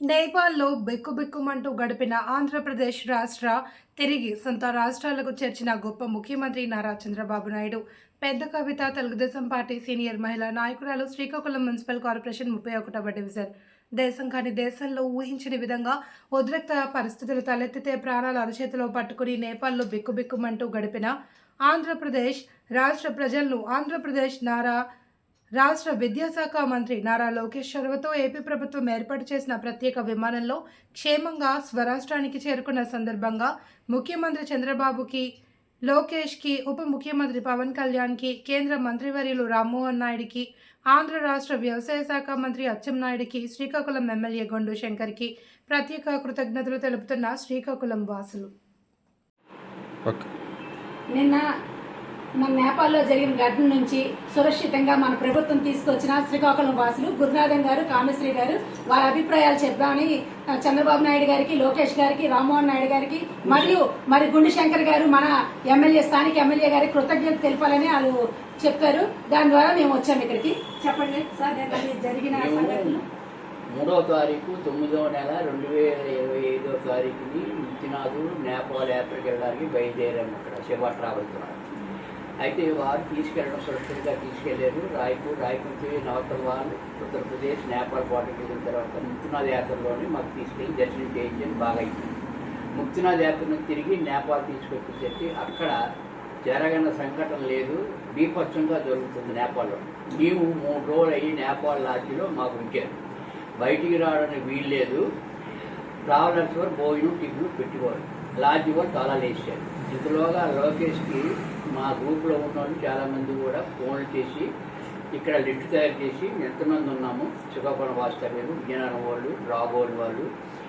నేపాల్లో బిక్కుబిక్కుమంటూ గడిపిన ఆంధ్రప్రదేశ్ రాష్ట్ర తిరిగి సొంత రాష్ట్రాలకు చేర్చిన గొప్ప ముఖ్యమంత్రి నారా చంద్రబాబు నాయుడు. పెద్ద కవిత తెలుగుదేశం పార్టీ సీనియర్ మహిళా నాయకురాలు శ్రీకాకుళం మున్సిపల్ కార్పొరేషన్ ముప్పై ఒకటవ డివిజన్. దేశం కాని దేశంలో ఊహించని విధంగా ఉద్రిక్త పరిస్థితులు తలెత్తితే ప్రాణాలు అరచేతిలో పట్టుకుని నేపాల్లో బిక్కుబిక్కుమంటూ గడిపిన ఆంధ్రప్రదేశ్ రాష్ట్ర ప్రజలను ఆంధ్రప్రదేశ్ నారా రాష్ట్ర విద్యాశాఖ మంత్రి నారా లోకేష్ చొరవతో ఏపీ ప్రభుత్వం ఏర్పాటు చేసిన ప్రత్యేక విమానంలో క్షేమంగా స్వరాష్ట్రానికి చేరుకున్న సందర్భంగా ముఖ్యమంత్రి చంద్రబాబుకి లోకేష్కి ఉప ముఖ్యమంత్రి పవన్ కళ్యాణ్కి కేంద్ర మంత్రివర్యులు రామ్మోహన్ నాయుడికి ఆంధ్ర రాష్ట్ర వ్యవసాయ శాఖ మంత్రి అచ్చెన్నాయుడికి శ్రీకాకుళం ఎమ్మెల్యే గొండు శంకర్కి ప్రత్యేక కృతజ్ఞతలు తెలుపుతున్న శ్రీకాకుళం వాసులు. నిన్న మన నేపాల్లో జరిగిన ఘటన నుంచి సురక్షితంగా మన ప్రభుత్వం తీసుకొచ్చిన శ్రీకాకుళం వాసులు గురునాథన్ గారు కామశ్రీ గారు వారి అభిప్రాయాలు చెప్దామని ఆ, చంద్రబాబు నాయుడు గారికి లోకేష్ గారికి రామ్మోహన్ నాయుడు గారికి మరియు మరి గుండు శంకర్ గారు మన ఎమ్మెల్యే స్థానిక ఎమ్మెల్యే గారికి కృతజ్ఞత తెలపాలని వాళ్ళు చెప్పారు. దాని ద్వారా మేము వచ్చాము ఇక్కడికి. చెప్పండి సార్ జరిగిన మూడవ తారీఖు తొమ్మిదవ నెల రెండు వేల ఇరవై ఐదో తారీఖుని ముత్తినాథు నేపాల్ యాత్రకు వెళ్ళడానికి బయలుదేరాము ఇక్కడ శివ ట్రావెల్ ద్వారా. అయితే వారు తీసుకెళ్ళడం సురక్షితంగా తీసుకెళ్ళారు. రాయ్పూర్ రాయ్పూర్ నుంచి వాళ్ళు ఉత్తరప్రదేశ్ నేపాల్ బార్డర్కి వెళ్ళిన తర్వాత ముక్తినాథ్ యాత్రలోని మాకు తీసుకెళ్ళి దర్శనం చేయించని బాగా అయింది. ముక్తినాథ్ యాత్రను తిరిగి నేపాల్ తీసుకొచ్చేసరికి అక్కడ జరగని సంఘటన లేదు. బీపక్షంగా జరుగుతుంది నేపాల్లో. మేము మూడు రోజులు అయ్యి నేపాల్ లాడ్జిలో మాకు ఉంచారు. బయటికి రావడానికి వీలు లేదు. ట్రావెలర్స్ వారు భోజనం టిఫిన్ పెట్టుకోవాలి లాడ్జి వారు తాళాలు వేసారు ఇంతలోగా లోకేష్కి మా గ్రూప్లో ఉన్న వాళ్ళు చాలామంది కూడా ఫోన్లు చేసి ఇక్కడ లిస్ట్ తయారు చేసి ఎంతమంది ఉన్నాము? శ్రీకాకుళం వాస్తవ్యులు విజయనగరం వాళ్ళు రాబోలు వాళ్ళు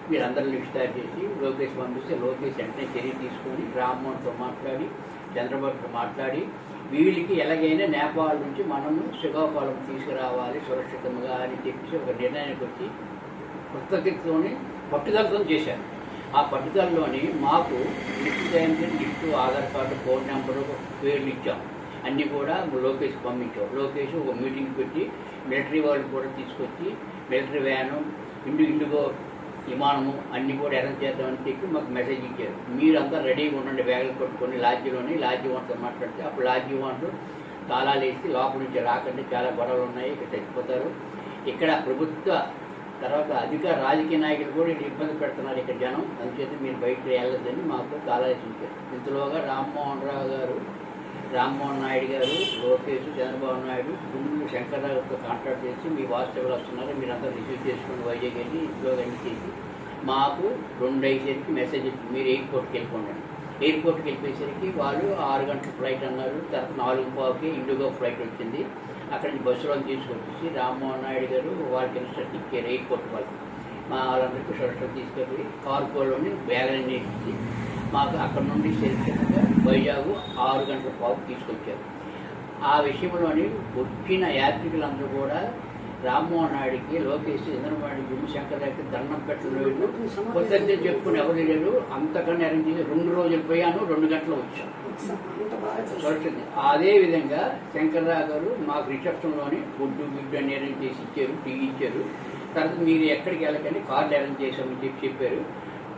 వీళ్ళందరూ లిస్ట్ తయారు చేసి లోకేష్ పంపిస్తే లోకేష్ వెంటనే చర్య తీసుకొని రామ్మోహన్తో మాట్లాడి చంద్రబాబుతో మాట్లాడి వీళ్ళకి ఎలాగైనా నేపాల్ నుంచి మనము శ్రీకాకుళం తీసుకురావాలి సురక్షితంగా అని చెప్పేసి ఒక నిర్ణయానికి వచ్చి కృతజ్ఞతలోని పట్టుదలతో చేశారు. ఆ పట్టుదలలోని మాకు లిఫ్ట్ జయంతి gift Aadhaar card phone number పేర్లు ఇచ్చాం. అన్నీ కూడా లోకేష్ పంపించాం. లోకేష్ ఒక మీటింగ్ పెట్టి మిలిటరీ వాళ్ళు కూడా తీసుకొచ్చి మిలిటరీ వ్యాను ఇండు ఇండిగో విమానము అన్నీ కూడా అరేంజ్ చేద్దామని చెప్పి మాకు మెసేజ్ ఇచ్చారు. మీరంతా రెడీగా ఉండండి బ్యాగులు కొట్టుకొని లాడ్జీలోని లాడ్జీ వాన్తో మాట్లాడితే అప్పుడు లాడ్జీ వాన్లు తాళాలు వేసి లోపల నుంచి రాకండి చాలా గొడవలు ఉన్నాయి ఇక్కడ చచ్చిపోతారు. ఇక్కడ ప్రభుత్వ తర్వాత అధిక రాజకీయ నాయకులు కూడా ఇటు ఇబ్బంది పెడుతున్నారు ఇక్కడ జనం. అందుచేత మీరు బయటకు వెళ్ళొద్దని మాకు తాళాలు ఇచ్చారు ఇంతలోగా రామ్మోహన్ రావు గారు రామ్మోహన్ నాయుడు గారు లోకేష్ చంద్రబాబు నాయుడు గుండూరు శంకర్రావుతో కాంటాక్ట్ చేసి మీ వాస్తవులు వస్తున్నారు మీరంతా రిసీవ్ చేసుకుని వైజాగ్ వెళ్ళి ఇంట్లో అన్ని చేసి మాకు రెండు ఐదు మెసేజ్ మీరు ఎయిర్పోర్ట్కి వెళ్ళిపోండి ఎయిర్పోర్ట్కి వెళ్ళిపోయేసరికి వాళ్ళు ఆరు గంటల ఫ్లైట్ అన్నారు. తర్వాత నాలుగు పావుకి ఇండిగో ఫ్లైట్ వచ్చింది. అక్కడి నుంచి బస్సులో తీసుకొచ్చేసి రామ్మోహన్ నాయుడు గారు వాళ్ళకి ఇన్స్ట్రక్ట్ ఇచ్చారు ఎయిర్పోర్ట్ వాళ్ళకి. మా వాళ్ళందరికీ సురక్షణ తీసుకెళ్ళి కార్గోలోని బ్యాగులన్నీ ఇచ్చి మాకు అక్కడ నుండి సురక్షితంగా వైజాగ్ ఆరు గంటల పావు తీసుకొచ్చారు. ఆ విషయంలోని వచ్చిన యాత్రికులందరూ కూడా రామ్మోహన్ నాయుడికి లోకేష్ చంద్రబాబు భీమశంకర్ దగ్గర దండం పెట్టలేదు కృతజ్ఞత చెప్పుకుని ఎవరు లేరు? అంతకన్నా అరేంజ్ చేసి రెండు రోజులు పోయాను రెండు గంటలు వచ్చాను. అదే విధంగా శంకర్రావు గారు మాకు రిసెప్షన్లోని గుడ్డు గుడ్డు అని అరేంజ్ చేసి ఇచ్చారు టీ ఇచ్చారు. తర్వాత మీరు ఎక్కడికి వెళ్ళకండి కార్డు అరేంజ్ చేసామని చెప్పి చెప్పారు.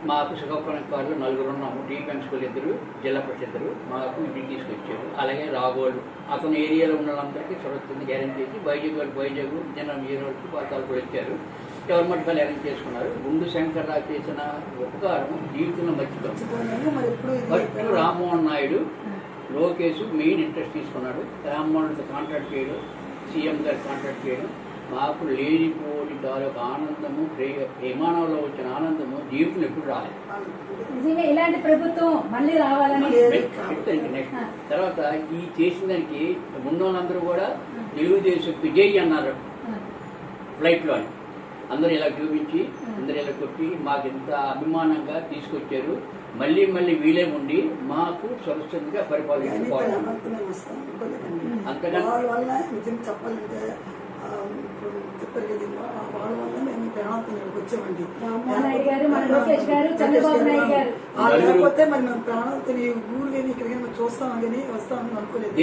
మాకు శ్రీకాకుళం కార్డులో నలుగురు ఉన్నాము. టీ స్కూల్ ఇద్దరు జిల్లా పరిషత్ ఇద్దరు. మాకు ఇంటికి తీసుకొచ్చారు. అలాగే రాగోళ్ళు. అతని ఏరియాలో ఉన్న వాళ్ళందరికీ సురక్షితంగా గ్యారెంటీ చేసి వైజాగ్ వాళ్ళు వైజాగ్ జనం ఈ రోజుకి పాతాలు కూడా వచ్చారు గవర్నమెంట్ వాళ్ళు అరేంజ్ చేసుకున్నారు. గుండు శంకర్రావు చేసిన ఉపకారం జీవితంలో మర్చిపోతాం first Rammohan Naidu Lokesh main interest తీసుకున్నాడు. రామ్మోహన్ కాంట్రాక్ట్ చేయడం సీఎం గారు కాంట్రాక్ట్ చేయడం మాకు లేనిపోని తాలూకు ఆనందము విమానంలో వచ్చిన ఆనందము జీవితంలో ఎప్పుడు రాలేదు. నిజంగా ఇలాంటి ప్రభుత్వం మళ్ళీ రావాలని తర్వాత ఈ చేసిన దానికి ఉన్న వాళ్ళందరూ కూడా తెలుగుదేశం విజయ్ అన్నారు. ఫ్లైట్లో అని. అందరూ ఇలా చూపించి అందరూ ఇలా కొట్టి మాకు ఎంత అభిమానంగా తీసుకొచ్చారు. మళ్ళీ మళ్ళీ వీలే ఉండి మాకు సురక్షితంగా పరిపాలించుకోవాలి. అంతకన్నా- చెప్పాలంటే ఆ, ఇప్పుడు చెప్పారు కదా వా- వాళ్ళ వల్ల మేము ప్రాణాలతో ఇక్కడికి వచ్చామండి లేకపోతే మరి మేము ప్రాణాలతో ఈ ఊరు కానీ ఇక్కడ కానీ చూస్తాం కానీ వస్తామని అనుకోలేదు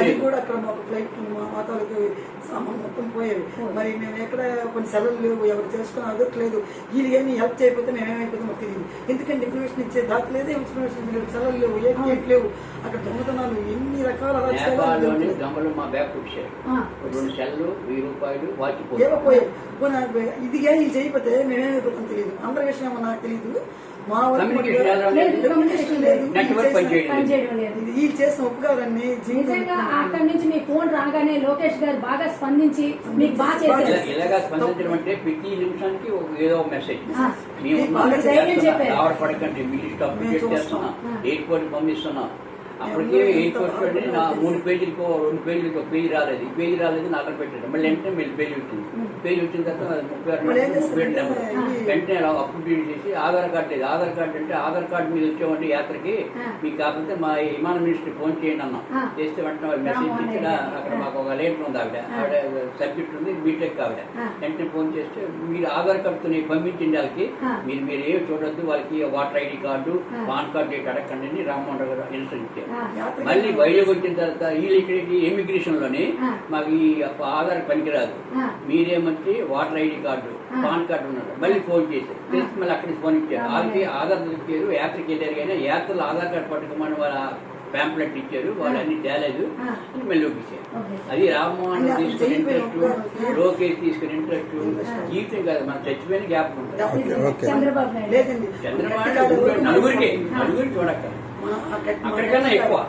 అది కూడా అక్కడ మాకు ఫ్లైట్ మా తాలూకు సామాన్ మొత్తం పోయేవి. మరి మేము ఎక్కడ కొన్ని సెలవులు లేవు ఎవరు చేసుకుని అదొకలేదు వీళ్ళు ఏమి హెల్ప్ చేయకపోతే మేము ఏమైపోతే మాకు తెలియదు. ఎందుకంటే ఇన్ఫర్మేషన్ ఇచ్చే దాటి లేదు ఇన్ఫర్మేషన్ లేవు సెలవులు లేవు ఏం లేవు. అక్కడ దొంగతనాలు ఎన్ని రకాల నేపాల్లోని రెండు సెల్లు వెయ్యి రూపాయలు ఇది కానీ ఇది చేయకపోతే మేమేమైపోతాం తెలియదు. అందరి విషయం నాకు తెలియదు మా కమ్యూనికేషన్ లేదు, ఇది చేసిన ఉపకారాన్ని అక్కడి నుంచి మీ ఫోన్ రాగానే లోకేష్ గారు బాగా స్పందించి మీకు బాగా చేశారు. ఇలా- ఇలాగా స్పందించడం అంటే ప్రతి నిమిషానికి ఏదో ఒక మెసేజ్. మేము పడకండి మీ స్టాప్ ఎయిర్పోర్ట్ పంపిస్తున్నాం. అప్పటికే ఎంత వెళ్ళి నా మూడు పేజీలకు రెండు పేజీలకు పేజీ రాలేదు ఈ పేజీ రాలేదు నాకు అక్కడ పెట్టాడు మళ్ళీ వెంటనే మళ్ళీ పేజీ వచ్చింది పేజీ వచ్చిన తర్వాత ముప్పై ఆరు ముప్పై ఏడు నెంబర్. వెంటనే అలా అప్డేట్ చేసి ఆధార్ కార్డు లేదు ఆధార్ కార్డు అంటే ఆధార్ కార్డు మీద వచ్చేవండి యాత్రకి. మీకు కాకపోతే మా విమాన మినిస్టర్ ఫోన్ చేయండి అన్నాం. చేస్తే వెంటనే మెసేజ్ ఇచ్చిన. అక్కడ. మాకు ఒక లేటర్ ఉంది ఆవిడ ఆవిడ సబ్జెక్ట్ ఉంది బీటెక్ ఆవిడ. వెంటనే ఫోన్ చేస్తే మీరు ఆధార్ కార్డుతో పంపించండి వాళ్ళకి. మీరు మీరు ఏమి చూడొద్దు వాళ్ళకి voter ID card. PAN card date అడగండి అని రామ్మోహన్ రావు గారు యాత్ర మళ్ళీ వైజాగ్ వచ్చిన తర్వాత వీళ్ళు ఇక్కడికి ఇమిగ్రేషన్లోని. మాకు ఈ ఆధార్ పనికిరాదు. మీరేమంటే voter ID card. PAN card ఉన్నారు మళ్ళీ ఫోన్ చేశారు చేసి మళ్ళీ అక్కడికి ఫోన్ ఇచ్చారు. వాళ్ళకి ఆధార్ దొరికారు యాత్రకి వెళ్ళారు కానీ యాత్రలో ఆధార్ కార్డు పట్టుకోమని వాళ్ళ ప్యాంప్లెట్ ఇచ్చారు వాళ్ళు అన్ని తేలేదు మళ్ళీ ఒప్పించారు. అది రామ్మోహన్ తీసుకుని ఇంట్రెస్ట్. లోకేష్ తీసుకుని ఇంట్రెస్ట్ జీవితం కాదు మనం చచ్చిపోయిన గ్యాప్ ఉంటుంది. చంద్రబాబు నలుగురికి. నలుగురికి చూడక్క మా- ఆ గట్టి- మా అక్కడికన్నా ఎక్కువ